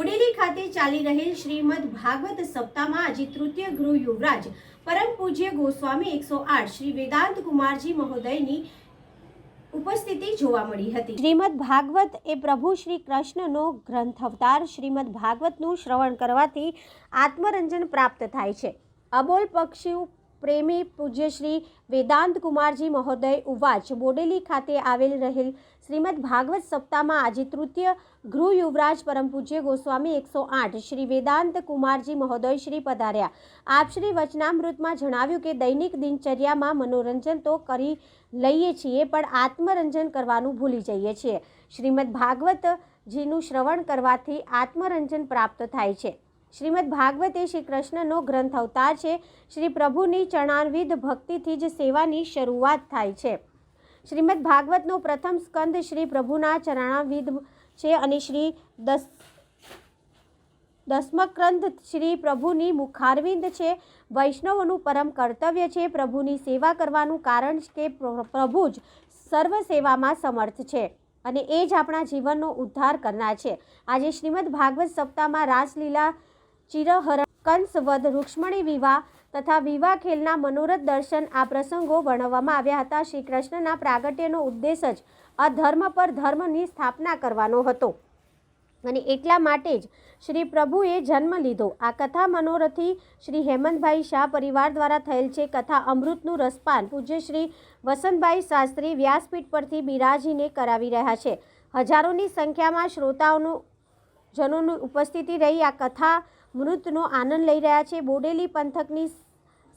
બોડેલી ખાતે ચાલી રહેલ શ્રીમદ ભાગવત સપ્તાહમાં આજે તૃતીય ગૃહ યુવરાજ પરમ પૂજ્ય ગોસ્વામી એકસો આઠ શ્રી વેદાંત કુમારજી મહોદયની ઉપસ્થિતિ જોવા મળી હતી. શ્રીમદ ભાગવત એ પ્રભુ શ્રી કૃષ્ણનો ગ્રંથ અવતાર શ્રીમદ ભાગવતનું શ્રવણ કરવાથી આત્મરંજન પ્રાપ્ત થાય છે. અબોલ પક્ષી પ્રેમી પૂજ્ય શ્રી વેદાંત કુમારજી મહોદય ઉવાચ બોડેલી ખાતે આવેલ રહેલ શ્રીમદ ભાગવત સપ્તાહમાં આજે તૃતીય ગૃહ યુવરાજ પરમ પૂજ્ય ગોસ્વામી એકસો આઠ શ્રી વેદાંત કુમારજી મહોદય શ્રી પધાર્યા. આપ શ્રી વચનામૃતમાં જણાવ્યું કે દૈનિક દિનચર્યામાં મનોરંજન તો કરી લઈએ છીએ, પણ આત્મરંજન કરવાનું ભૂલી જઈએ છીએ. શ્રીમદ ભાગવતજીનું શ્રવણ કરવાથી આત્મરંજન પ્રાપ્ત થાય છે. શ્રીમદ ભાગવત એ શ્રી કૃષ્ણનો ગ્રંથ અવતાર છે. શ્રી પ્રભુની ચરણાન્વિત ભક્તિથી જ સેવાની શરૂઆત થાય છે. શ્રીમદ ભાગવતનો પ્રથમ સ્કંદ શ્રી પ્રભુના ચરણાવિદ છે અને શ્રી દસ દસમક્રંથ શ્રી પ્રભુની મુખારવિંદ છે. વૈષ્ણવોનું પરમ કર્તવ્ય છે પ્રભુની સેવા કરવાનું કારણ કે પ્ર- પ્રભુ જ સર્વ સેવામાં સમર્થ છે અને એ જ આપણા જીવનનો ઉદ્ધાર કરનાર છે. આજે શ્રીમદ ભાગવત સપ્તાહમાં રાસલીલા ચિરહરણ કંસવધ રૂક્ષ્મણી વિવાહ તથા વિવાહ ખેલના મનોરથ દર્શન આ પ્રસંગો વર્ણવવામાં આવ્યા હતા. શ્રી કૃષ્ણના પ્રાગટ્યનો ઉદ્દેશ જ અધર્મ પર ધર્મની સ્થાપના કરવાનો હતો અને એટલા માટે જ શ્રી પ્રભુએ જન્મ લીધો. આ કથા મનોરથી શ્રી હેમંતભાઈ શાહ પરિવાર દ્વારા થયેલ છે. કથા અમૃતનું રસપાન પૂજ્ય શ્રી વસંતભાઈ શાસ્ત્રી વ્યાસપીઠ પરથી બિરાજીને કરાવી રહ્યા છે. હજારોની સંખ્યામાં શ્રોતાઓનું, જનોની ઉપસ્થિતિ રહી આ કથા મૃતનો આનંદ લઈ રહ્યા છે. બોડેલી પંથકની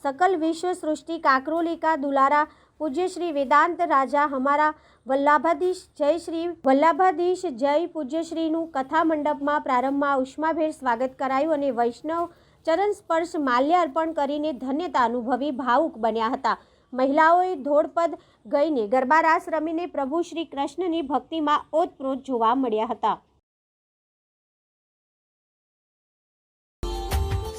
સકલ વિશ્વ સૃષ્ટિ કાકરોલિકા દુલારા પૂજ્ય શ્રી વેદાંત રાજા હમારા વલ્લાભાધીશ જય શ્રી, વલ્લાભાધીશ જય પૂજ્યશ્રીનું કથા મંડપમાં પ્રારંભમાં ઉષ્માભેર સ્વાગત કરાયું અને વૈષ્ણવ ચરણ સ્પર્શ માલ્ય અર્પણ કરીને ધન્યતા અનુભવી ભાવુક બન્યા હતા. મહિલાઓએ ધોળપદ ગઈને ગરબારાસ રમીને પ્રભુ શ્રી કૃષ્ણની ભક્તિમાં ઓતપ્રોત જોવા મળ્યા હતા.